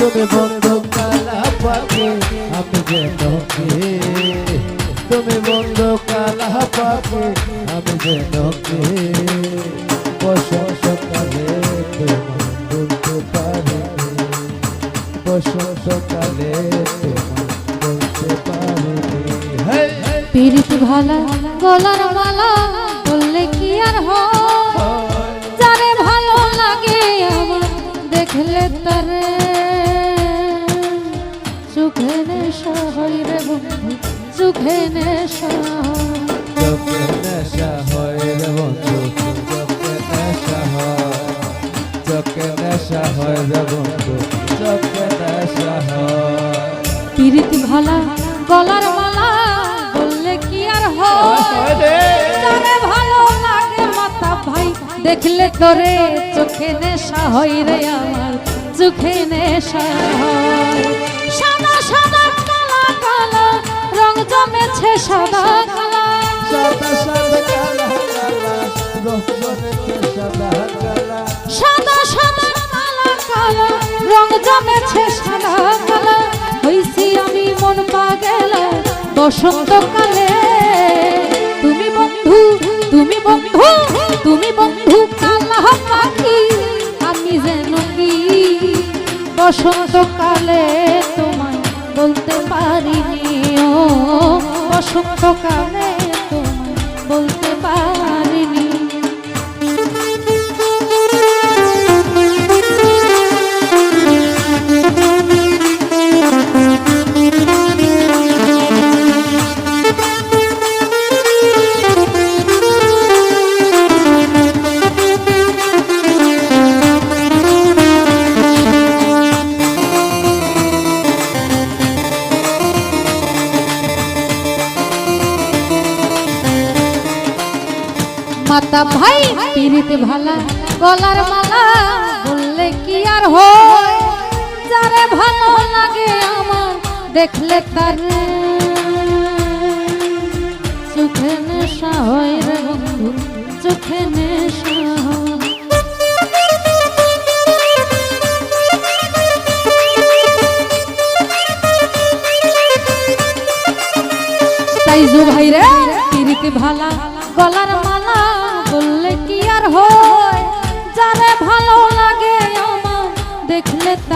তুমি বন্ধু কালা পাখি আমি যেন কে তুমি বন্ধু কালা পাখি আমি যেন কে বসন্তকালে তোমার বলতে বলতে ভালা, গলার মালা, বললে কি আর হয়? সুখে নেশা হয় রে বন্ধু বললে কি আর হয়? ভালো লাগে দেখলে তোরে চোখে নেশা হয় রে আমার, চোখে নেশা হয়। সাদা সাদা কালা কালা রং জমেছে সাদা কালা। সাদা সাদা কালা কালা রসনেতে সাদা কালা। সাদা সাদা কালা কালা রং জমেছে সাদা কালা। হইছি আমি মন পাগেলা বসন্তকালে। তুমি বন্ধু তুমি বন্ধু তুমি বন্ধু কালা পাখি আমি যেন কি বসন্তকালে। বসন্তকালে তোমায় মাতা ভাই, পিরিতে ভালা, গলার মালা বললে কি আর হয়? যারে ভালো লাগে আমার, দেখলে তার চোখে নেশা হয় রে বন্ধু, চোখে নেশা তাই জু ভাই রে পিরিতি ভালা, গলার set